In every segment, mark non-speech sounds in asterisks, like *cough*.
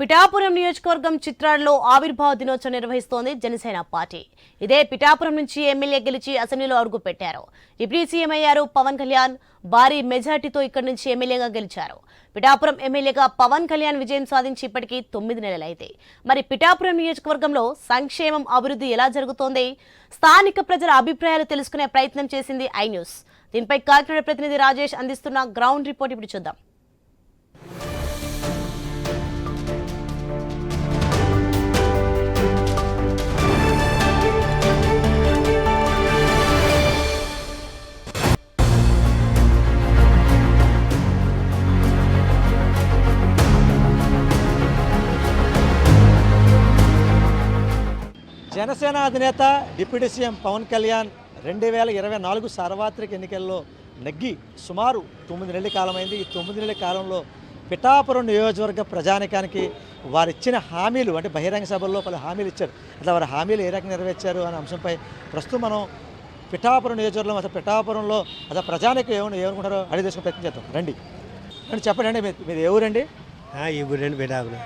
పిఠాపురం నియోజకవర్గం చిత్రాలలో ఆవిర్భావ దినోత్సవం నిర్వహిస్తోంది జనసేన పార్టీ. ఇదే పిఠాపురం నుంచి ఎమ్మెల్యే గెలిచి అసెంబ్లీలో అడుగు పెట్టారు డిప్యూటీ సీఎం అయ్యారు పవన్ కళ్యాణ్. భారీ మెజార్టీతో ఇక్కడి నుంచి ఎమ్మెల్యేగా గెలిచారు. పిఠాపురం ఎమ్మెల్యేగా పవన్ కళ్యాణ్ విజయం సాధించి ఇప్పటికీ తొమ్మిది నెలలైతే మరి పిఠాపురం నియోజకవర్గంలో సంక్షేమం అభివృద్ధి ఎలా జరుగుతోంది? స్థానిక ప్రజల అభిప్రాయాలు తెలుసుకునే ప్రయత్నం చేసింది ఐ న్యూస్. దీనిపై కాకినాడ ప్రతినిధి రాజేష్ అందిస్తున్న గ్రౌండ్ రిపోర్ట్ ఇప్పుడు చూద్దాం. జనసేన అధినేత డిప్యూటీ సీఎం పవన్ కళ్యాణ్ రెండు వేల ఇరవై నాలుగు సార్వత్రిక ఎన్నికల్లో నెగ్గి సుమారు తొమ్మిది నెలల కాలమైంది. ఈ తొమ్మిది నెలల కాలంలో పిఠాపురం నియోజకవర్గ ప్రజానికానికి వారు ఇచ్చిన హామీలు అంటే బహిరంగ సభల్లో పలు హామీలు ఇచ్చారు. అట్లా వారి హామీలు ఏ రకంగా నెరవేర్చారు అనే అంశంపై ప్రస్తుతం మనం పిఠాపురం నియోజకవర్గంలో అసలు పిఠాపురంలో అసలు ప్రజానికి ఏమని ఏమనుకుంటారో అడిగి తెలుసుకునే ప్రయత్నం చేద్దాం. రండి. రండి చెప్పండి అండి మీరు ఏ ఊరండి? ఈ ఊరండి బిడాపురం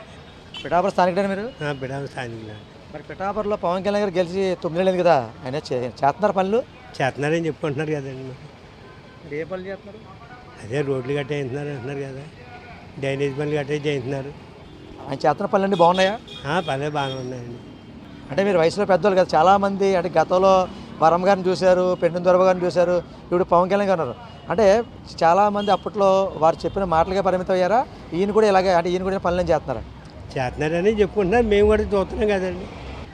పిఠాపురం స్థానికుడండి మీరు? బిడాపురం స్థానికులు మరి పిఠాపురంలో పవన్ కళ్యాణ్ గారు గెలిచి తొమ్మిది నెలలు కదా ఆయన చే- చేస్తున్నారు పనులు? చేస్తున్నారని చెప్పుకుంటున్నారు కదండి మరి. మరి ఏ పనులు చేస్తున్నారు? అదే రోడ్లు గట్ట వేస్తున్నారు అంటున్నారు కదా డ్రైనేజ్ పనులు గట్ట చేస్తున్నారు. ఆయన చేస్తున్న పనులన్నీ బాగున్నాయా? ఆ, పనులే బాగానే ఉన్నాయండి. అంటే మీరు వయసులో పెద్దవాళ్ళు కదా చాలామంది అంటే గతంలో వరం గారిని చూశారు పెండు దొరబ గారిని చూశారు ఇప్పుడు పవన్ కళ్యాణ్ గారు ఉన్నారు. అంటే చాలామంది అప్పట్లో వారు చెప్పిన మాటలుగా పరిమితం అయ్యారా? ఈయన కూడా ఇలాగే అంటే ఈయన కూడా పనులు చేస్తున్నారా? చేస్తున్నారని చెప్పుకుంటున్నారు మేము కూడా చూస్తున్నాం కదండి.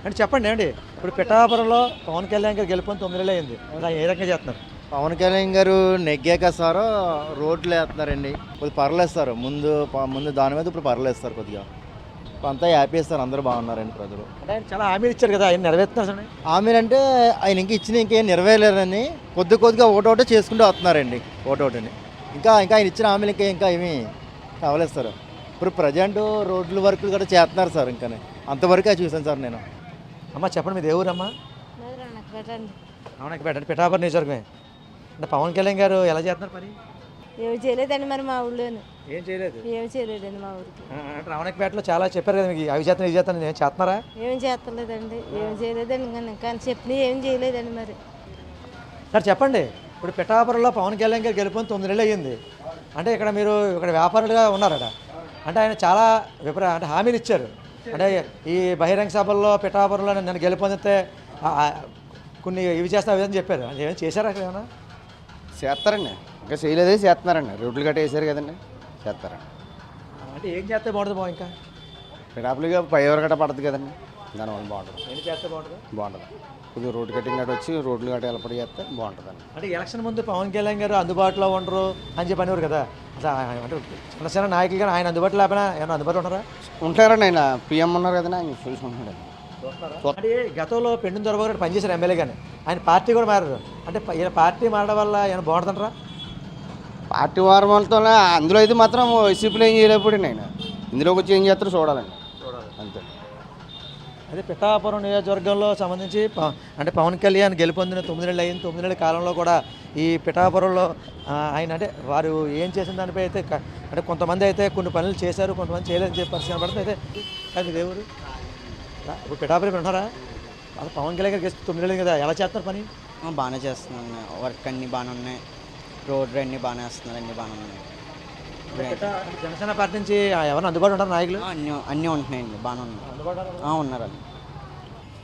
అంటే చెప్పండి అండి ఇప్పుడు పిఠాపురంలో పవన్ కళ్యాణ్ గారు గెలుపుని తొమ్మిది నెలలు అయింది. ఏ రకంగా చేస్తున్నారు? పవన్ కళ్యాణ్ గారు నెగ్గాక సారు రోడ్లు వేస్తున్నారండి. కొద్దిగా పర్లేస్తారు. ముందు ముందు దాని మీద ఇప్పుడు పర్లేస్తారు కొద్దిగా. అంతా హ్యాపీ ఇస్తారు అందరూ బాగున్నారండి ప్రజలు. అంటే చాలా హామీలు ఇచ్చారు కదా. ఆయన నెరవేరుతున్నారు చూడండి. ఆమెనంటే ఆయన ఇంక ఇచ్చిన ఇంకేం నెరవేరలేరని కొద్ది కొద్దిగా ఒకటోటే చేసుకుంటూ వస్తున్నారండి ఒకటోటని ఇంకా ఇంకా ఆయన ఇచ్చిన హామీలు ఇంకా ఇంకా ఏమీ కావలేదు ఇప్పుడు ప్రజెంట్ రోడ్ల వర్కులు కూడా చేస్తున్నారు సార్ ఇంకానే. అంతవరకే చూసాను సార్ నేను. అమ్మ చెప్పండి మీది ఏ ఊరమ్మా అవునకి పెట్టండి. పిఠాపురం నియోజకవర్గమే. అంటే పవన్ కళ్యాణ్ గారు ఎలా చేస్తున్నారు పని? ఏమి చేయలేదండి మరి మా ఊళ్ళోను. ఏం చేయలేదు? ఏమి చేయలేదండి మా ఊరికి. రావణకపేటలో చాలా చెప్పారు కదా మీకు అవి చేస్తాను ఇవి చేస్తాను నేను చేస్తున్నారా? ఏమి చేస్తలేదండి. ఏమి చేయలేదండి కానీ కానీ చెప్పిన ఏం చేయలేదండి మరి. సార్ చెప్పండి. ఇప్పుడు పిఠాపురంలో పవన్ కళ్యాణ్ గారు గెలుపుని తొమ్మిది నెలలు అయ్యింది. అంటే ఇక్కడ మీరు ఇక్కడ వ్యాపారులుగా ఉన్నారట. అంటే ఆయన చాలా విపరీత అంటే హామీలు ఇచ్చారు. అంటే ఈ బహిరంగ సభల్లో పిఠాపురంలో నన్ను గెలుపొందితే కొన్ని ఇవి చేస్తా అని చెప్పారు. ఏమైనా చేశారా అక్కడ ఏమైనా? చేస్తారండి. ఇంకా చేయలేదే చేస్తున్నారండి. రోడ్లు గట్ట వేసారు కదండి. చేస్తారండి. అంటే ఏం చేస్తే బాగుంటుంది బాగు ఇంకా? పిడాపులుగా పైవర్ గట్ట పడుతుంది కదండి. దానివల్ల బాగుంటుంది. ఏం చేస్తే బాగుంటుంది? బాగుంటుంది. కొద్దిగా రోడ్డు కట్టింగ్ గట్ట వచ్చి రోడ్లు గట్ట ఎలపడి చేస్తే బాగుంటుందండి. అంటే ఎలక్షన్ ముందు పవన్ కళ్యాణ్ గారు అందుబాటులో ఉండరు అని చెప్పి అనేవారు కదా. అంటే జనసేన నాయకులు కానీ ఆయన అందుబాటులో లేకపోయినా ఏమైనా అందుబాటులో ఉన్నారా? ఉంటారండి ఆయన. పిఎం ఉన్నారు కదండి ఆయన చూసుకుంటున్నాడు. అంటే గతంలో పెండు దొరబాబు గారు పనిచేశారు ఎమ్మెల్యే కానీ ఆయన పార్టీ కూడా మారారు. అంటే ఈయన పార్టీ మారడం వల్ల ఏమైనా బాగుంటుంటారా పార్టీ వారం వాళ్ళతో అందులో అయితే మాత్రం వైసీపీలో ఏం చేయలేకపోయింది ఆయన. ఇందులోకి వచ్చి ఏం చేస్తారో చూడాలండి. అంతే. అదే పిఠాపురం నియోజకవర్గంలో సంబంధించి అంటే పవన్ కళ్యాణ్ గెలుపొందిన తొమ్మిది నెలలు అయింది. తొమ్మిది నెలల కాలంలో కూడా ఈ పిఠాపురంలో ఆయన అంటే వారు ఏం చేసిన దానిపై అయితే అంటే కొంతమంది అయితే కొన్ని పనులు చేశారు కొంతమంది చేయలేదని చెప్పి పరిస్థితి కనబడుతుంది. అయితే అది దేవుడు ఇప్పుడు పిఠాపురం ఉన్నారా? అసలు పవన్ కళ్యాణ్ గారు తొమ్మిది నెలలు కదా ఎలా చేస్తారు పని? బాగానే చేస్తున్నాను. వర్క్ అన్నీ బాగానే ఉన్నాయి. రోడ్లు అన్నీ బాగానే వేస్తున్నారు అన్నీ బాగానే ఉన్నాయి. జనసేన పార్టీ నుంచి ఎవరైనా అందుబాటులో ఉంటారు నాయకులు? అన్నీ అన్నీ ఉంటున్నాయండి బాగానే ఉన్నారు? అది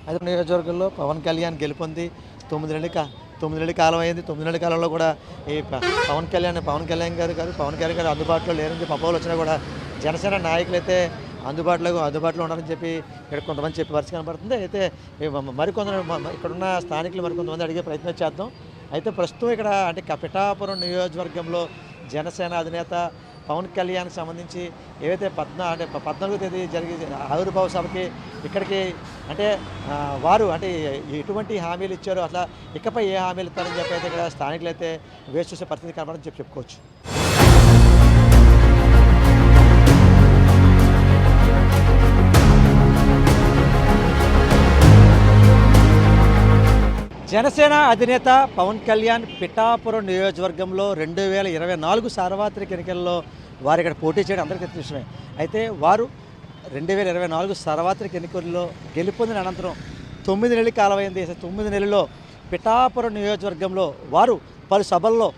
అయితే నియోజకవర్గంలో పవన్ కళ్యాణ్ గెలుపొంది తొమ్మిది నెలల కా తొమ్మిది నెలల కాలం అయింది. తొమ్మిది నెలల కాలంలో కూడా ఈ పవన్ కళ్యాణ్ పవన్ కళ్యాణ్ గారు కాదు పవన్ కళ్యాణ్ గారు అందుబాటులో లేరని చెప్పి అపోహలు వచ్చినా కూడా జనసేన నాయకులు అయితే అందుబాటులో అందుబాటులో ఉన్నారని చెప్పి ఇక్కడ కొంతమంది చెప్పి పరిస్థితి కనబడుతుంది. అయితే ఈ మ- మరికొందరు మ- మ- ఇక్కడున్న స్థానికులు మరికొంతమంది అడిగే ప్రయత్నం చేద్దాం. అయితే ప్రస్తుతం ఇక్కడ అంటే పిఠాపురం నియోజకవర్గంలో జనసేన అధినేత పవన్ కళ్యాణ్కి సంబంధించి ఏవైతే పద్నా అంటే పద్నాలుగో తేదీ జరిగే ఆవిర్భావ సభకి ఇక్కడికి అంటే వారు అంటే ఎటువంటి హామీలు ఇచ్చారో అట్లా ఇకపై ఏ హామీలు ఇస్తారని చెప్పి అయితే ఇక్కడ స్థానికులు అయితే చూసే పరిస్థితి కనబడని చెప్పి చెప్పుకోవచ్చు. జనసేన అధినేత పవన్ కళ్యాణ్ పిఠాపురం నియోజకవర్గంలో రెండు వేల ఇరవై నాలుగు సార్వత్రిక ఎన్నికల్లో వారు ఇక్కడ పోటీ చేయడం అందరికీ విషయమే. అయితే వారు రెండు వేల ఇరవై నాలుగు సార్వత్రిక ఎన్నికల్లో గెలుపొందిన అనంతరం తొమ్మిది నెలల కాలమైంది. తొమ్మిది నెలల్లో పిఠాపురం నియోజకవర్గంలో వారు పలు సభల్లో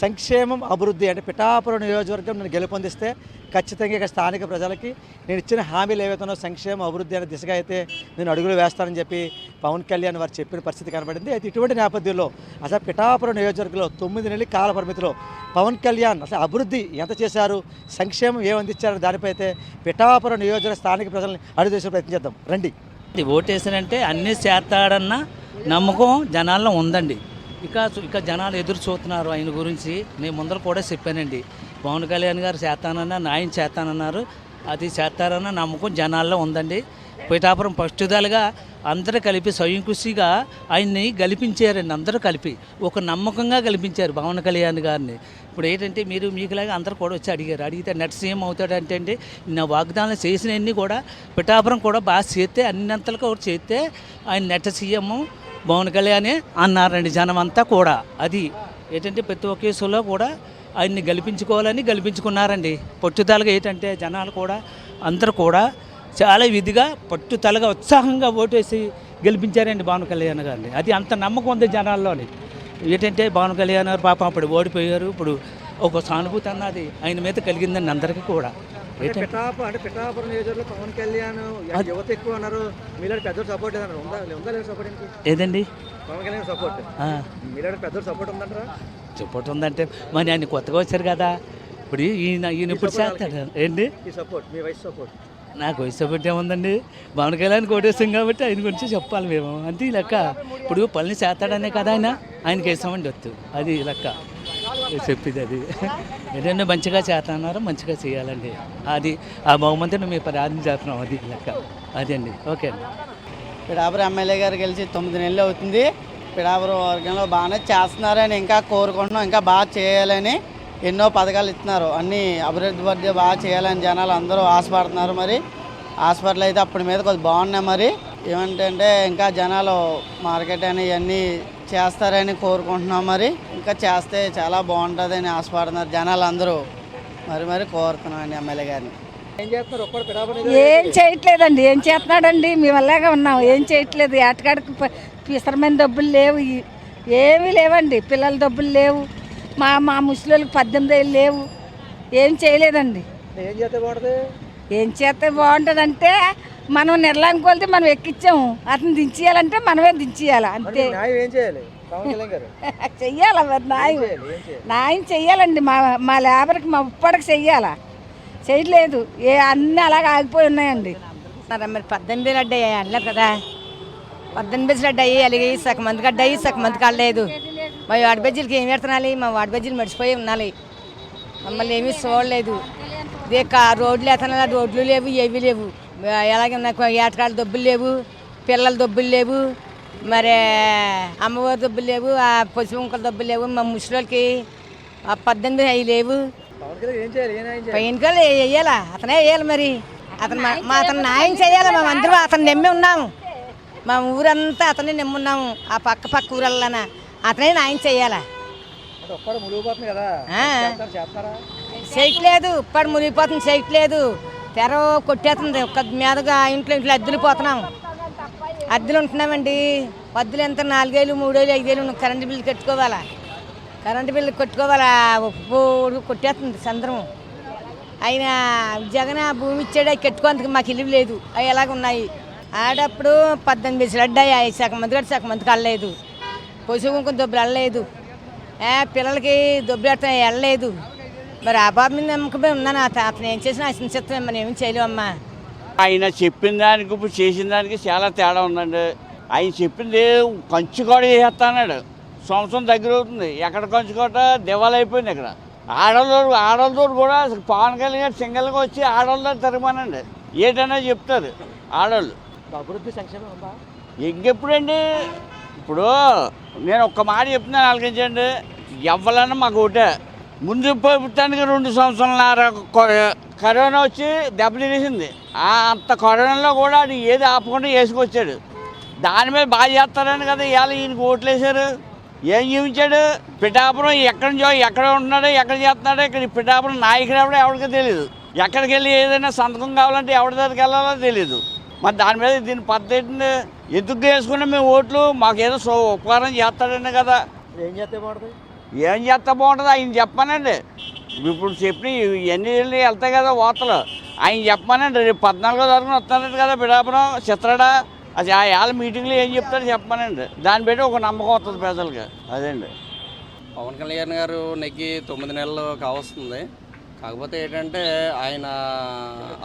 సంక్షేమం అభివృద్ధి అంటే పిఠాపురం నియోజకవర్గం నేను గెలుపొందిస్తే ఖచ్చితంగా ఇక్కడ స్థానిక ప్రజలకి నేను ఇచ్చిన హామీలు ఏవైతున్నాయో సంక్షేమ అభివృద్ధి అనే దిశగా అయితే నేను అడుగులు వేస్తానని చెప్పి పవన్ కళ్యాణ్ వారు చెప్పిన పరిస్థితి కనబడింది. అయితే ఇటువంటి నేపథ్యంలో అసలు పిఠాపురం నియోజకవర్గంలో తొమ్మిది నెలల కాల పరిమితిలో పవన్ కళ్యాణ్ అసలు అభివృద్ధి ఎంత చేశారు సంక్షేమం ఏమందించారు దానిపై అయితే పిఠాపురం నియోజకవర్గ స్థానిక ప్రజల్ని అడుగు చేసే ప్రయత్నం చేద్దాం. రండి. ఇది ఓటేసానంటే అన్నీ చేస్తాడన్న నమ్మకం జనాల్లో ఉందండి. ఇక ఇక జనాలు ఎదురు చూస్తున్నారు ఆయన గురించి. నేను ముందర కూడా చెప్పానండి. పవన్ కళ్యాణ్ గారు చేస్తానన్నారు ఆయన చేస్తానన్నారు. అది చేస్తారన్న నమ్మకం జనాల్లో ఉందండి. పిఠాపురం పట్టుదలగా అందరూ కలిపి స్వయం కృషిగా ఆయన్ని గెలిపించారండి అందరూ కలిపి. ఒక నమ్మకంగా గెలిపించారు పవన్ కళ్యాణ్ గారిని. ఇప్పుడు ఏంటంటే మీరు మీకులాగా అందరూ కూడా వచ్చి అడిగారు. అడిగితే నెట్ సీఎం అవుతాడంటే అండి నా వాగ్దానాలు చేసినవన్నీ కూడా పిఠాపురం కూడా బాగా చేస్తే అన్నంతలకు కూడా చేస్తే ఆయన నెట్ సీఎం పవన్ కళ్యాణే అన్నారండి జనం అంతా కూడా. అది ఏంటంటే ప్రతి ఒక్క కేసులో కూడా ఆయన్ని గెలిపించుకోవాలని గెలిపించుకున్నారండి. పట్టుదలగా ఏంటంటే జనాలు కూడా అందరూ కూడా చాలా విధిగా పట్టుదలగా ఉత్సాహంగా ఓటేసి గెలిపించారండి పవన్ కళ్యాణ్ గారిని. అది అంత నమ్మకం ఉంది జనాల్లోని. ఏంటంటే పవన్ కళ్యాణ్ గారు పాపం అప్పుడు ఓడిపోయారు. ఇప్పుడు ఒక సానుభూతి అన్నది ఆయన మీద కలిగిందండి అందరికీ కూడా. అంటే పిఠాపురం నియోజకవర్గంలో పవన్ కళ్యాణ్ యువత ఎక్కువ మీలాంటి పెద్దలు సపోర్ట్ అన్నారు ఉందా? ఉందా లేదా సపోర్ట్ ఏదండి? పవన్ కళ్యాణ్ సపోర్ట్ మీలాంటి పెద్దలు సపోర్ట్ ఉందంటారా? సపోర్ట్ ఉందంటే మరి ఆయన కొత్తగా వచ్చారు కదా. ఇప్పుడు ఈయన ఈయన ఇప్పుడు చేస్తాడు. ఏంటి? ఈ సపోర్ట్ మీ వయసు సపోర్ట్ నాకు ఏముందండి? పవన్ కళ్యాణ్ కోటేస్తాం కాబట్టి ఆయన గురించి చెప్పాలి మేము. అంతే ఈ లెక్క. ఇప్పుడు పనులు చేస్తాడనే కదా ఆయన. ఆయనకి వేసామండి వద్దు అది ఈ లెక్క. చెప్పింది అది. ఏదైనా మంచిగా చేస్తున్నారు మంచిగా చేయాలండి. అది ఆ బహుమతిని మేము ప్రార్థించేస్తున్నాం అది లెక్క. అదే అండి. ఓకే అండి. పిడాపురం ఎమ్మెల్యే గారు గెలిచి తొమ్మిది నెలలు అవుతుంది. పిడాపురం వర్గంలో బాగానే చేస్తున్నారని ఇంకా కోరుకుంటున్నాం. ఇంకా బాగా చేయాలని ఎన్నో పథకాలు ఇస్తున్నారు. అన్నీ అభివృద్ధి వర్ధి బాగా చేయాలని జనాలు అందరూ ఆశపడుతున్నారు మరి. హాస్పిటల్ అయితే అప్పటి మీద కొద్దిగా బాగున్నాయి మరి. ఏమంటే ఇంకా జనాలు మార్కెట్ అని ఇవన్నీ చేస్తారని కోరుకుంటున్నాం మరి. ఇంకా చేస్తే చాలా బాగుంటుందని ఆశపడుతున్నారు జనాలు అందరూ మరి మరి కోరుతున్నాం అండి ఎమ్మెల్యే గారిని. ఏం చేయట్లేదండి. ఏం చేస్తున్నాడండి? మేము అలాగే ఉన్నాం. ఏం చేయట్లేదు. ఏటకాడికి పిసరమైన డబ్బులు లేవు. ఏమీ లేవండి. పిల్లల డబ్బులు లేవు. మా మా ముసలిళ్ళకి పద్దెనిమిది ఏళ్ళు లేవు. ఏం చేయలేదండి. ఏం చేస్తే బాగుంటుంది? ఏం చేస్తే బాగుంటుందంటే మనం నిర్లానికి వెళ్తే మనం ఎక్కించాము అతను దించేయాలంటే మనమే దించేయాలి. అంతే. ఏం చేయాలి? *laughs* చెయ్యాలా మరి? న్యాయం చేయాలి? న్యాయం చెయ్యాలండి. మా మా లేబర్కి మా ఉప్పడికి చెయ్యాలా? చేయట్లేదు ఏ అన్నీ అలాగ ఆగిపోయి ఉన్నాయండి. మరి? పద్దెనిమిది వేలు అడ్డాయి అనలేదు కదా. పద్దెనిమిది వేలు అడ్డాయి అలాగే సగం మందికి అడ్డాయి సగం మందికి అడలేదు మా వాడి బజ్జీలకి ఏం పెడుతున్నాలి? మా వాడి బజ్జీలు మర్చిపోయి ఉండాలి. మమ్మల్ని ఏమీ చూడలేదు. ఇదే కా రోడ్లు ఎత్తనాలి. రోడ్లు లేవు ఏవి లేవు. ఎలాగే నాకు ఏటకాళ్ళ దొబ్బులు లేవు పిల్లల దొబ్బులు లేవు. మరి అమ్మవారి దొబ్బులు లేవు ఆ పసుపుంకల దొబ్బులు లేవు మా ముసలికి ఆ పద్దెనిమిది అవి లేవు. పైన వేయాలా అతనే వేయాలి మరి. అతను మా- అతను న్యాయం చేయాలి? మేము అందరూ అతను నమ్మి ఉన్నాము. మా ఊరంతా అతనే నమ్మి ఉన్నాము. ఆ పక్క పక్క ఊరల్లాన అతనే న్యాయం చేయాలా? చేయట్లేదు. ఇప్పటి మునిగిపోతుంది. చేయట్లేదు. తెర కొట్టేస్తుంది. ఒక్క మీదగా ఇంట్లో ఇంట్లో అద్దెలు పోతున్నాం అద్దెలు ఉంటున్నామండి. అద్దెలు ఎంత? నాలుగేళ్ళు మూడేళ్ళు ఐదేళ్ళు కరెంటు బిల్లు కట్టుకోవాలా? కరెంటు బిల్లు కట్టుకోవాలా? ఒప్పుడు కొట్టేస్తుంది సంద్రము ఆయన జగన్ ఆ భూమి ఇచ్చాడు అవి కట్టుకోందుకు మాకు ఇల్లు లేదు. అవి ఎలాగ ఉన్నాయి? ఆడప్పుడు పద్దెనిమిది వేసులు అడ్డాయి. అవి సగం మంది కట్టి సగం మందికి వెళ్ళలేదు పశువు కుంకుమ దొబ్బులు వెళ్ళలేదు ఏ పిల్లలకి దొబ్బులు వెళ్ళలేదు మరి ఆ బాబు మీద నమ్మకమే ఉన్నాను అతను ఏం చేసినా అతను చెప్తాను మనం ఏమి చేయలేమమ్మా ఆయన చెప్పిన దానికి ఇప్పుడు చేసిన దానికి చాలా తేడా ఉందండి. ఆయన చెప్పింది కంచుకోట చేస్తాన్నాడు సంవత్సరం దగ్గర అవుతుంది. ఎక్కడ కంచుకోట దివాలైపోయింది ఇక్కడ. ఆడవాళ్ళు ఆడవాళ్ళతో కూడా అసలు పవన్ కళ్యాణ్ సింగల్గా వచ్చి ఆడవాళ్ళతో తిరగమనండి ఏంటనే చెప్తారు ఆడవాళ్ళు. అభివృద్ధి సంక్షేమం ఇంకెప్పుడండి? ఇప్పుడు నేను ఒక్క మాట చెప్తున్నాను ఆలోచించండి ఎవ్వలన్నా మాకు ఒకటే. ముందు ప్రభుత్వానికి రెండు సంవత్సరాల కరోనా వచ్చి దెబ్బతినేసింది ఆ అంత కరోనాలో కూడా అది ఏది ఆపకుండా వేసుకొచ్చాడు. దాని మీద బాగా చేస్తారని కదా ఇవాళ ఈయనకి ఓట్లు వేశారు ఏం చూపించాడు? పిఠాపురం ఎక్కడి నుంచో ఎక్కడ ఉంటున్నాడో ఎక్కడ చేస్తున్నాడో ఇక్కడ పిఠాపురం నాయకుడు ఎవడో ఎవరికీ తెలియదు ఎక్కడికి వెళ్ళి ఏదైనా సంతకం కావాలంటే ఎవరి దగ్గరికి వెళ్ళాలో తెలియదు మరి దాని మీద దీని పద్ధతిని ఎందుకు వేసుకున్నా మేము ఓట్లు? మాకేదో సో ఉపకారం చేస్తాడనే కదా. ఏం చేస్తే బాగుంటుంది? ఏం చేస్తా బాగుంటుంది? ఆయన చెప్పానండి. ఇప్పుడు చెప్పి ఎన్ని వెళ్తాయి కదా వార్తలు ఆయన చెప్పమనండి రేపు పద్నాలుగో తారీఖున వస్తానండి కదా పిడాపురం చిత్రడ. అది ఆ ఏళ్ళ మీటింగ్లో ఏం చెప్తారో చెప్పానండి దాన్ని బట్టి ఒక నమ్మకం వస్తుంది ప్రజలకి. అదండి. పవన్ కళ్యాణ్ గారు నెగ్గి తొమ్మిది నెలలు కావస్తుంది. కాకపోతే ఏంటంటే ఆయన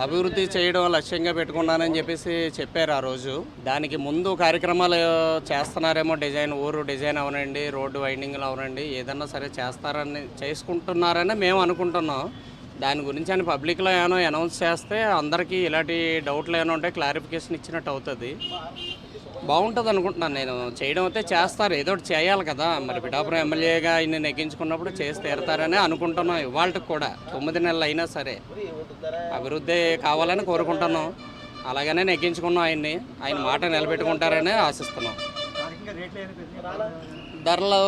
అభివృద్ధి చేయడం లక్ష్యంగా పెట్టుకున్నానని చెప్పేసి చెప్పారు ఆ రోజు. దానికి ముందు కార్యక్రమాలు చేస్తున్నారేమో డిజైన్ ఊరు డిజైన్ అవనండి రోడ్డు వైండింగ్లు అవనండి ఏదన్నా సరే చేస్తారని చేసుకుంటున్నారని మేము అనుకుంటున్నాం. దాని గురించి అని పబ్లిక్లో ఏమైనా అనౌన్స్ చేస్తే అందరికీ ఇలాంటి డౌట్లు ఏమైనా ఉంటే క్లారిఫికేషన్ ఇచ్చినట్టు అవుతుంది. బాగుంటుంది అనుకుంటున్నాను నేను. చేయడం అయితే చేస్తారు. ఏదో ఒకటి చేయాలి కదా. మరి పిఠాపురం ఎమ్మెల్యేగా ఆయన నెగ్గించుకున్నప్పుడు చేసి తీరతారని అనుకుంటున్నాం ఇవాళకి కూడా. తొమ్మిది నెలలు అయినా సరే. అభివృద్ధి కావాలని కోరుకుంటున్నాం. అలాగనే నెగ్గించుకున్నాం ఆయన్ని. ఆయన మాట నిలబెట్టుకుంటారని ఆశిస్తున్నాం. ధరలు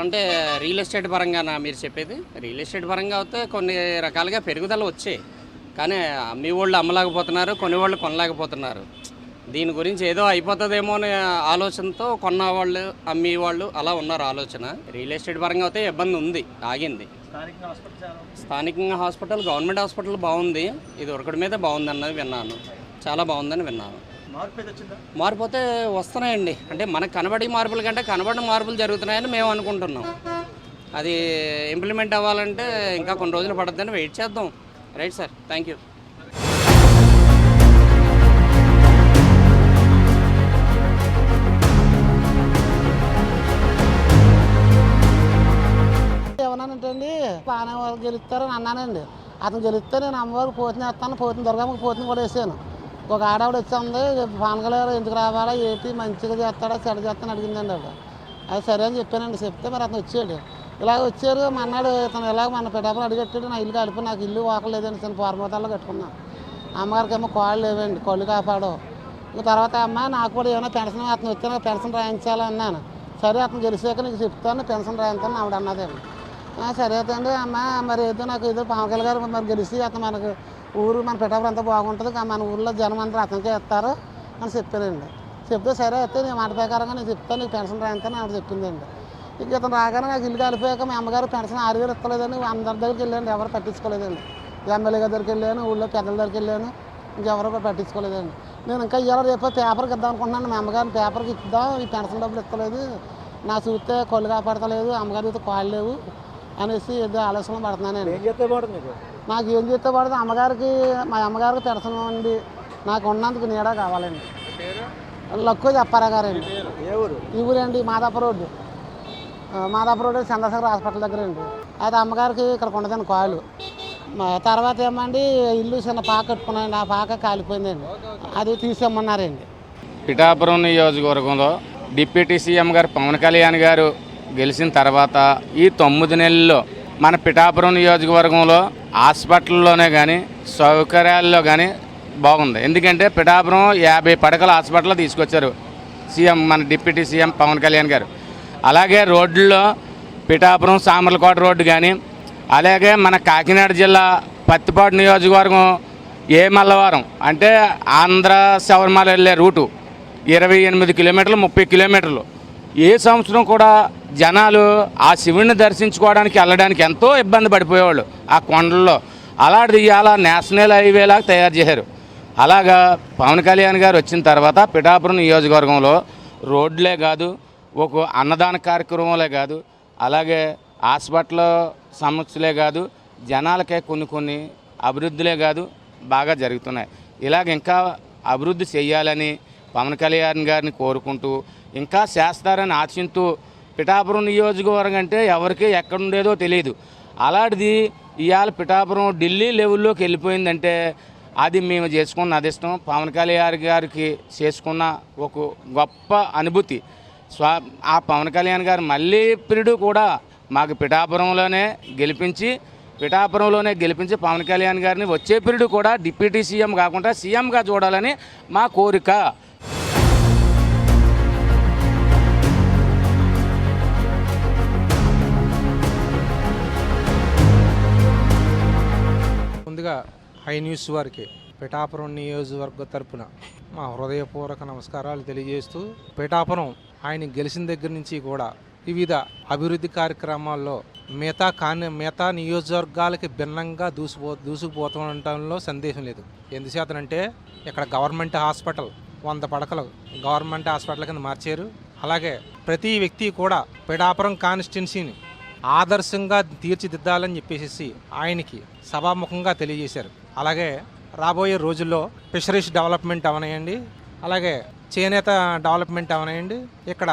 అంటే రియల్ ఎస్టేట్ పరంగానా మీరు చెప్పేది. రియల్ ఎస్టేట్ పరంగా అయితే కొన్ని రకాలుగా పెరుగుదల వచ్చాయి. కానీ అమ్మి వాళ్ళు అమ్మలేకపోతున్నారు కొన్ని వాళ్ళు కొనలేకపోతున్నారు. దీని గురించి ఏదో అయిపోతుందేమో అనే ఆలోచనతో కొన్న వాళ్ళు అమ్మి వాళ్ళు అలా ఉన్నారు ఆలోచన. రియల్ ఎస్టేట్ పరంగా అయితే ఇబ్బంది ఉంది ఆగింది. స్థానికంగా హాస్పిటల్ గవర్నమెంట్ హాస్పిటల్ బాగుంది. ఇది ఒకటి మీద బాగుందన్నది విన్నాను. చాలా బాగుందని విన్నాను. మార్పు అయితే వస్తున్నాయండి. అంటే మనకు కనబడి మార్పుల కంటే కనబడిన మార్పులు జరుగుతున్నాయని మేము అనుకుంటున్నాం. అది ఇంప్లిమెంట్ అవ్వాలంటే ఇంకా కొన్ని రోజులు పడుతుందని వెయిట్ చేద్దాం. రైట్ సార్ థ్యాంక్ యూ బాగానే వాళ్ళు గెలుస్తారని అన్నానండి. అతను గెలిస్తే నేను అమ్మవారికి పోతున్న వేస్తాను పోతున్న దుర్గమ్మకి పోతున్న కూడా వేసాను. ఒక ఆడవిడ వచ్చింది పవన్ కళ్యాణ్ ఎందుకు రావాలా ఏంటి మంచిగా చేస్తాడా చెడ చేస్తాను అడిగిందండి ఆవిడ. అది సరే అని చెప్పానండి చెప్తే మరి అతను వచ్చాడు. ఇలాగ వచ్చారు మన్నాడు ఇతను ఇలాగ మన పిఠాపురం అడిగట్టాడు నా ఇల్లు కలిపి నాకు ఇల్లు వాకలేదండి చిన్న ఫార్మోతాల్లో కట్టుకున్నాను అమ్మగారికి ఏమో కాళ్ళు లేవండి కళ్ళు కాపాడు తర్వాత అమ్మ నాకు కూడా ఏమైనా పెన్షన్ అతను వచ్చాను పెన్షన్ రాయించాలన్నాను సరే అతను గెలిచాక నీకు చెప్తాను పెన్షన్ రాయించాలని ఆవిడ అన్నదండి సరే అయితే అండి అమ్మ మరి ఏదో నాకు ఏదో పవన్ కళ్యాణ్ గారు మరి గెలిచి అతను మనకు ఊరు మన పిఠాపురం అంతా బాగుంటుంది మన ఊర్లో జనం అందరూ అతనికే ఇస్తారు అని చెప్పారండి చెప్తే సరే అయితే నేను మాట ప్రకారంగా నేను చెప్తాను నీకు పెన్షన్ రాయించాలని ఆవిడ చెప్పిందండి. ఇక ఇతను రాగానే నాకు ఇల్లు కలిపోయాక మీ అమ్మగారు పెన్షన్ ఆరు వేలు ఇస్తలేదని అందరి దగ్గరికి వెళ్ళాను ఎవరు పట్టించుకోలేదండి. ఎమ్మెల్యే దగ్గరికి వెళ్ళాను ఊళ్ళో పెద్దల దగ్గరికి వెళ్ళాను ఇంకెవరో కూడా పట్టించుకోలేదండి. నేను ఇంకా ఇవాళ రేపు పేపర్కి ఇద్దాం అనుకుంటున్నాను మా అమ్మగారిని పేపర్కి ఇద్దాం ఈ పెన్షన్ డబ్బులు ఇస్తలేదు నా చూస్తే కొళ్ళు కాపాడతలేదు అమ్మగారి చూస్తే కాళ్ళు లేవు అనేసి ఏదో ఆలోచన పడుతున్నానండి. ఏం చేస్తే మీకు? నాకు ఏం చేస్తే పడుతుంది అమ్మగారికి మా అమ్మగారికి పెన్షన్ అండి. నాకు ఉన్నందుకు నీడ కావాలండి. లక్కువ చెప్పారా గారండి? ఏ ఊరు? ఈ ఊరండి Madapa road. Madapa road Chandrashekar hospital దగ్గర అండి. అయితే అమ్మగారికి ఇక్కడ ఉండదండి కాలు మా తర్వాత ఏమండి ఇల్లు చిన్న పాక కట్టుకున్నాయండి. ఆ పాక కాలిపోయిందండి. అది తీసేయమన్నారండి. పిఠాపురం నియోజకవర్గంలో డిప్యూటీ సీఎం గారు పవన్ కళ్యాణ్ గారు గెలిచిన తర్వాత ఈ తొమ్మిది నెలల్లో మన పిఠాపురం నియోజకవర్గంలో హాస్పిటల్లోనే కానీ సౌకర్యాల్లో కానీ బాగుంది. ఎందుకంటే పిఠాపురం యాభై పడకల హాస్పిటల్ తీసుకొచ్చారు సీఎం మన డిప్యూటీ సీఎం పవన్ కళ్యాణ్ గారు. అలాగే రోడ్లలో పిఠాపురం సామర్లకోట రోడ్డు కానీ అలాగే మన కాకినాడ జిల్లా పత్తిపాడు నియోజకవర్గం ఏ మల్లవారం అంటే ఆంధ్ర శవర్మల వెళ్ళే రూటు ఇరవై ఎనిమిది కిలోమీటర్లు ముప్పై కిలోమీటర్లు. ఏ సంవత్సరం కూడా జనాలు ఆ శివుడిని దర్శించుకోవడానికి వెళ్ళడానికి ఎంతో ఇబ్బంది పడిపోయేవాళ్ళు ఆ కొండల్లో. అలాంటిది ఇవాళ నేషనల్ హైవేలాగా తయారు చేశారు. అలాగా పవన్ కళ్యాణ్ గారు వచ్చిన తర్వాత పిఠాపురం నియోజకవర్గంలో రోడ్లే కాదు ఒక అన్నదాన కార్యక్రమంలే కాదు అలాగే హాస్పిటల్ సమస్యలే కాదు జనాలకే కొన్ని కొన్ని అభివృద్ధులే కాదు బాగా జరుగుతున్నాయి. ఇలాగ ఇంకా అభివృద్ధి చేయాలని పవన్ కళ్యాణ్ గారిని కోరుకుంటూ ఇంకా చేస్తారని ఆశించు పిఠాపురం నియోజకవర్గం అంటే ఎవరికి ఎక్కడుండేదో తెలియదు అలాంటిది ఇవాళ పిఠాపురం ఢిల్లీ లెవెల్లోకి వెళ్ళిపోయిందంటే అది మేము చేసుకున్న అదిష్టం పవన్ కళ్యాణ్ గారికి చేసుకున్న ఒక గొప్ప అనుభూతి. స్వా ఆ పవన్ కళ్యాణ్ గారు మళ్ళీ పిరుడు కూడా మాకు పిఠాపురంలోనే గెలిపించి పిఠాపురంలోనే గెలిపించి పవన్ కళ్యాణ్ గారిని వచ్చే పీరియడ్ కూడా డిప్యూటీ సీఎం కాకుండా సీఎంగా చూడాలని మా కోరిక. హై న్యూస్ వారికి. పిఠాపురం నియోజకవర్గ తరపున మా హృదయపూర్వక నమస్కారాలు తెలియజేస్తూ పిఠాపురం ఆయన గెలిచిన దగ్గర నుంచి కూడా వివిధ అభివృద్ధి కార్యక్రమాల్లో మిగతా కాని మిగతా నియోజకవర్గాలకి భిన్నంగా దూసిపో దూసుకుపోతుండటంలో సందేహం లేదు. ఎందుచేతనంటే ఇక్కడ గవర్నమెంట్ హాస్పిటల్ వంద పడకలు గవర్నమెంట్ హాస్పిటల్ కింద మార్చారు. అలాగే ప్రతి వ్యక్తి కూడా పిఠాపురం కాన్స్టిట్యున్సీని ఆదర్శంగా తీర్చిదిద్దాలని చెప్పేసి ఆయనకి సభాముఖంగా తెలియజేశారు. అలాగే రాబోయే రోజుల్లో ఫిషరీస్ డెవలప్మెంట్ అవనాయండి అలాగే చేనేత డెవలప్మెంట్ అవనాయండి ఇక్కడ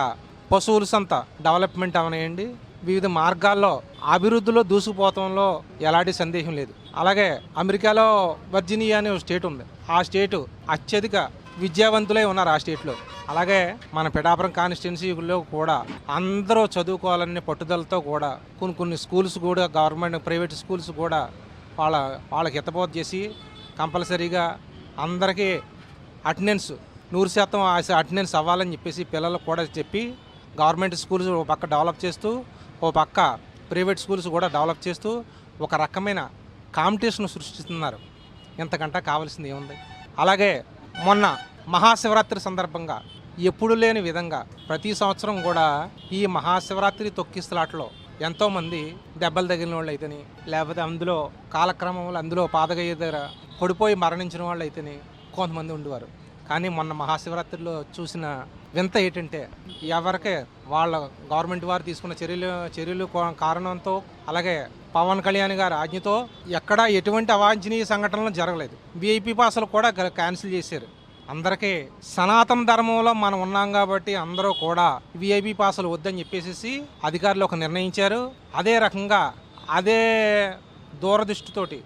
పశువుల సంత డెవలప్మెంట్ అవనాయండి వివిధ మార్గాల్లో అభివృద్ధిలో దూసుకుపోవడంలో ఎలాంటి సందేహం లేదు. అలాగే అమెరికాలో వర్జినియా అనే ఒక స్టేట్ ఉంది. ఆ స్టేటు అత్యధిక విద్యావంతులై ఉన్నారు ఆ స్టేట్లో. అలాగే మన పిఠాపురం కాన్స్టిట్యున్సీలో కూడా అందరూ చదువుకోవాలనే పట్టుదలతో కూడా కొన్ని కొన్ని స్కూల్స్ కూడా గవర్నమెంట్ ప్రైవేట్ స్కూల్స్ కూడా వాళ్ళ వాళ్ళకి హితబోధ చేసి కంపల్సరీగా అందరికీ అటెండెన్స్ నూరు శాతం అటెండెన్స్ అవ్వాలని చెప్పేసి పిల్లలకు కూడా చెప్పి గవర్నమెంట్ స్కూల్స్ ఒక పక్క డెవలప్ చేస్తూ ఓ పక్క ప్రైవేట్ స్కూల్స్ కూడా డెవలప్ చేస్తూ ఒక రకమైన కాంపిటీషన్ సృష్టిస్తున్నారు. ఇంతకంటే కావాల్సింది ఏముంది? అలాగే మొన్న మహాశివరాత్రి సందర్భంగా ఎప్పుడు లేని విధంగా ప్రతి సంవత్సరం కూడా ఈ మహాశివరాత్రి తొక్కిసలాట్లో ఎంతోమంది దెబ్బలు తగిలిన వాళ్ళు అయితేని లేకపోతే అందులో కాలక్రమంలో అందులో పాదగయ్య దగ్గర పడిపోయి మరణించిన వాళ్ళు అయితేని కొంతమంది ఉండేవారు. కానీ మొన్న మహాశివరాత్రిలో చూసిన వింత ఏంటంటే ఎవరికే వాళ్ళ గవర్నమెంట్ వారు తీసుకున్న చర్యలు చర్యలు కారణంతో అలాగే పవన్ కళ్యాణ్ గారి ఆజ్ఞతో ఎక్కడా ఎటువంటి అవాంఛనీయ సంఘటనలు జరగలేదు. విఐపి పాసులు కూడా క్యాన్సిల్ చేశారు. అందరికీ సనాతన ధర్మంలో మనం ఉన్నాం కాబట్టి అందరూ కూడా విఐపి పాసులు వద్దని చెప్పేసి అధికారులు ఒక నిర్ణయించారు. అదే రకంగా అదే దూరదృష్టితోటి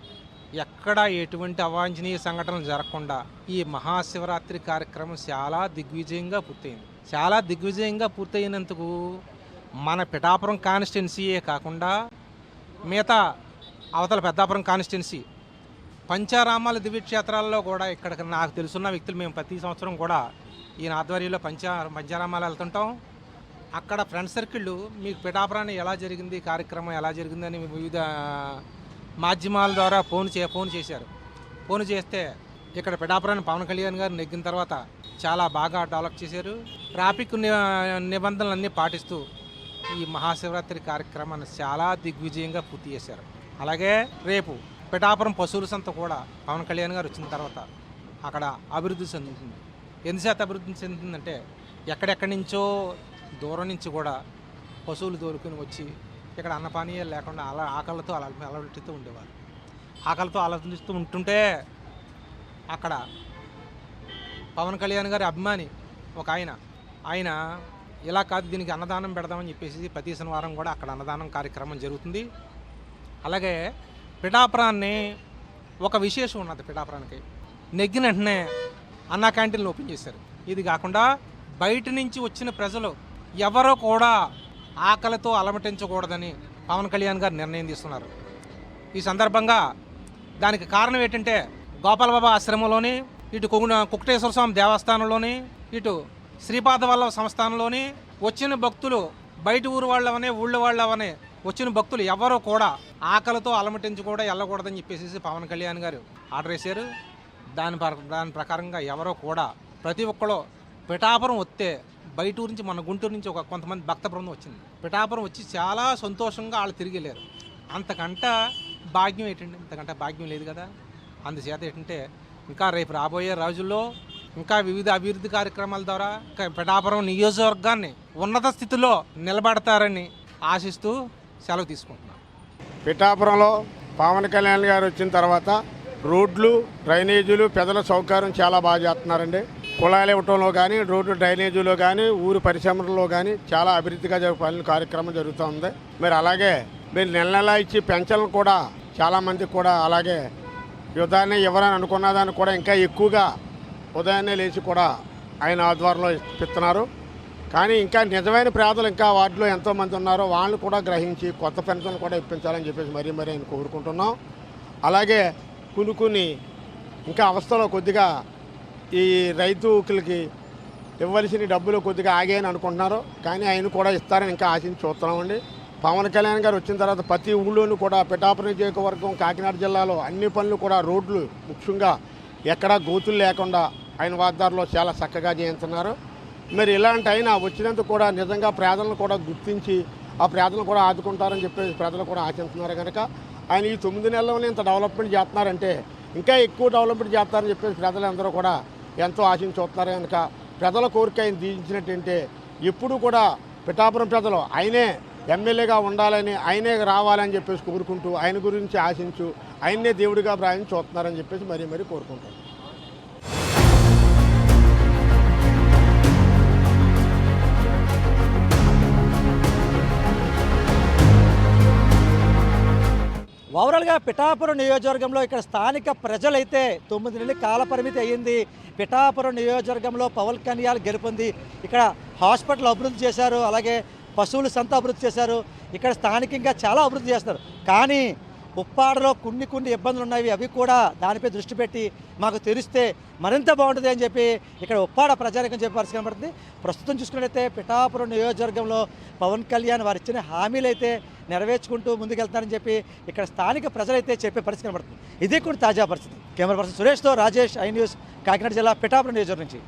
ఎక్కడ ఎటువంటి అవాంఛనీయ సంఘటనలు జరగకుండా ఈ మహాశివరాత్రి కార్యక్రమం చాలా దిగ్విజయంగా పూర్తయింది. చాలా దిగ్విజయంగా పూర్తయినందుకు మన పిఠాపురం కాన్స్టిట్యున్సీయే కాకుండా మిగతా అవతల పెద్దాపురం కాన్స్టిట్యున్సీ పంచారామాల దివ్యక్షేత్రాల్లో కూడా ఇక్కడ నాకు తెలుసున్న వ్యక్తులు మేము ప్రతి సంవత్సరం కూడా ఈయన ఆధ్వర్యంలో పంచా పంచారామాలు వెళ్తుంటాం. అక్కడ ఫ్రెండ్ సర్కిళ్ళు మీకు పిఠాపురాన్ని ఎలా జరిగింది కార్యక్రమం ఎలా జరిగిందని వివిధ మాధ్యమాల ద్వారా ఫోన్ చే ఫోన్ చేశారు. ఫోన్ చేస్తే ఇక్కడ పిఠాపురాన్ని పవన్ కళ్యాణ్ గారు నెగ్గిన తర్వాత చాలా బాగా డెవలప్ చేశారు. ట్రాఫిక్ నిబంధనలన్నీ పాటిస్తూ ఈ మహాశివరాత్రి కార్యక్రమాన్ని చాలా దిగ్విజయంగా పూర్తి చేశారు. అలాగే రేపు పిఠాపురం పశువుల సంత కూడా పవన్ కళ్యాణ్ గారు వచ్చిన తర్వాత అక్కడ అభివృద్ధి చెందుతుంది. ఎందుచేత అభివృద్ధి చెందుతుందంటే ఎక్కడెక్కడి నుంచో దూరం నుంచి కూడా పశువులు దొరుకుని వచ్చి ఇక్కడ అన్నపానీయాలు లేకుండా అలా ఆకలితో అలా అలవటిస్తూ ఉండేవారు. ఆకలితో ఆలోచిస్తూ ఉంటుంటే అక్కడ పవన్ కళ్యాణ్ గారి అభిమాని ఒక ఆయన ఆయన ఇలా కాదు దీనికి అన్నదానం పెడదామని చెప్పేసి ప్రతి శనివారం కూడా అక్కడ అన్నదానం కార్యక్రమం జరుగుతుంది. అలాగే పిఠాపురాన్ని ఒక విశేషం ఉన్నది పిఠాపురానికి. నెగ్గిన వెంటనే అన్నా క్యాంటీన్లు ఓపెన్ చేశారు. ఇది కాకుండా బయట నుంచి వచ్చిన ప్రజలు ఎవరో కూడా ఆకలితో అలమటించకూడదని పవన్ కళ్యాణ్ గారు నిర్ణయం తీసుకున్నారు. ఈ సందర్భంగా దానికి కారణం ఏంటంటే గోపాలబాబా ఆశ్రమంలోని ఇటు కొగున కుక్టేశ్వర స్వామి దేవస్థానంలోని ఇటు శ్రీపాదవల్లభ సంస్థానంలోని వచ్చిన భక్తులు బయట ఊరు వాళ్ళవనే ఊళ్ళో వాళ్ళవనే వచ్చిన భక్తులు ఎవరో కూడా ఆకలితో అలమటించి కూడా వెళ్ళకూడదని చెప్పేసి పవన్ కళ్యాణ్ గారు ఆర్డర్ వేశారు. దాని దాని ప్రకారంగా ఎవరో కూడా ప్రతి ఒక్కరు పిఠాపురం వస్తే బయట నుంచి మన గుంటూరు నుంచి ఒక కొంతమంది భక్త బృందం వచ్చింది. పిఠాపురం వచ్చి చాలా సంతోషంగా వాళ్ళు తిరిగి వెళ్ళారు. అంతకంట భాగ్యం ఏంటండి ఇంతకంటే భాగ్యం లేదు కదా. అందుచేత ఏంటంటే ఇంకా రేపు రాబోయే రోజుల్లో ఇంకా వివిధ అభివృద్ధి కార్యక్రమాల ద్వారా ఇంకా పిఠాపురం నియోజకవర్గాన్ని ఉన్నత స్థితిలో నిలబడతారని ఆశిస్తూ సెలవు తీసుకుంటున్నాను పిఠాపురంలో పవన్ కళ్యాణ్ గారు వచ్చిన తర్వాత రోడ్లు డ్రైనేజీలు పెదల సౌకర్యం చాలా బాగా చేస్తున్నారండి. కుళాయిలు ఇవ్వటంలో కానీ రోడ్లు డ్రైనేజీలో కానీ ఊరు పరిశ్రమల్లో కానీ చాలా అభివృద్ధిగా జరుగు పనులు కార్యక్రమం జరుగుతూ ఉంది మరి అలాగే మీరు నెల నెల ఇచ్చి పెన్షన్లు కూడా చాలామందికి కూడా అలాగే యుద్ధాన్ని ఇవ్వాలని అనుకున్న దాన్ని కూడా ఇంకా ఎక్కువగా ఉదయాన్నే లేచి కూడా ఆయన ఆధ్వర్యంలో ఇస్తున్నారు. కానీ ఇంకా నిజమైన పేదలు ఇంకా వాటిలో ఎంతోమంది ఉన్నారో వాళ్ళు కూడా గ్రహించి కొత్త పెన్షన్లు కూడా ఇప్పించాలని చెప్పేసి మరీ మరీ ఆయన కోరుకుంటున్నాం. అలాగే కొన్ని కొన్ని ఇంకా అవస్థలో కొద్దిగా ఈ రైతులకి ఇవ్వవలసిన డబ్బులు కొద్దిగా ఆగాయని అనుకుంటున్నారు. కానీ ఆయన కూడా ఇస్తారని ఇంకా ఆశించి చూస్తున్నామండి. పవన్ కళ్యాణ్ గారు వచ్చిన తర్వాత ప్రతి ఊళ్ళోనూ కూడా పిఠాపురం నియోజకవర్గం కాకినాడ జిల్లాలో అన్ని పనులు కూడా రోడ్లు ముఖ్యంగా ఎక్కడా గోతులు లేకుండా ఆయన వాగ్దారులో చాలా చక్కగా చేయించున్నారు. మరి ఇలాంటి ఆయన వచ్చినందుకు కూడా నిజంగా పేదలను కూడా గుర్తించి ఆ పేదలను కూడా ఆదుకుంటారని చెప్పేసి ప్రజలు కూడా ఆశిస్తున్నారు కనుక ఆయన ఈ తొమ్మిది నెలల్లోనే ఇంత డెవలప్మెంట్ చేస్తున్నారంటే ఇంకా ఎక్కువ డెవలప్మెంట్ చేస్తారని చెప్పేసి ప్రజలందరూ కూడా ఎంతో ఆశించి చూస్తున్నారు కనుక ప్రజల కోరిక ఆయన దీవించినట్టంటే ఎప్పుడు కూడా పిఠాపురం ప్రజలు ఆయనే ఎమ్మెల్యేగా ఉండాలని ఆయనే రావాలని చెప్పేసి కోరుకుంటూ ఆయన గురించి ఆశించు ఆయన్నే దేవుడిగా ప్రాయం చూస్తున్నారని చెప్పేసి మరీ మరీ కోరుకుంటారు ఓవరాల్గా పిఠాపురం నియోజకవర్గంలో ఇక్కడ స్థానిక ప్రజలైతే తొమ్మిది నెలల కాలపరిమితి అయ్యింది. పిఠాపురం నియోజకవర్గంలో పవన్ కళ్యాణ్ గెలుపొంది. ఇక్కడ హాస్పిటల్ అభివృద్ధి చేశారు. అలాగే పశువుల సంత అభివృద్ధి చేశారు. ఇక్కడ స్థానికంగా చాలా అభివృద్ధి చేస్తారు కానీ ఉప్పాడలో కొన్ని కొన్ని ఇబ్బందులు ఉన్నాయి అవి కూడా దానిపై దృష్టి పెట్టి మాకు తెలిస్తే మరింత బాగుంటుంది అని చెప్పి ఇక్కడ ఉప్పాడ ప్రజానికం చెప్పి పరిస్థితి కనబడుతుంది. ప్రస్తుతం చూసుకున్నట్లయితే పిఠాపురం నియోజకవర్గంలో పవన్ కళ్యాణ్ వారు ఇచ్చిన హామీలు అయితే నెరవేర్చుకుంటూ ముందుకెళ్తారని చెప్పి ఇక్కడ స్థానిక ప్రజలైతే చెప్పే పరిస్థితి కనబడుతుంది. ఇదే కూడా తాజా పరిస్థితి. కెమెరా పర్సన్ సురేష్తో రాజేష్ ఐ న్యూస్ కాకినాడ జిల్లా పిఠాపురం నియోజకవర్గం నుంచి.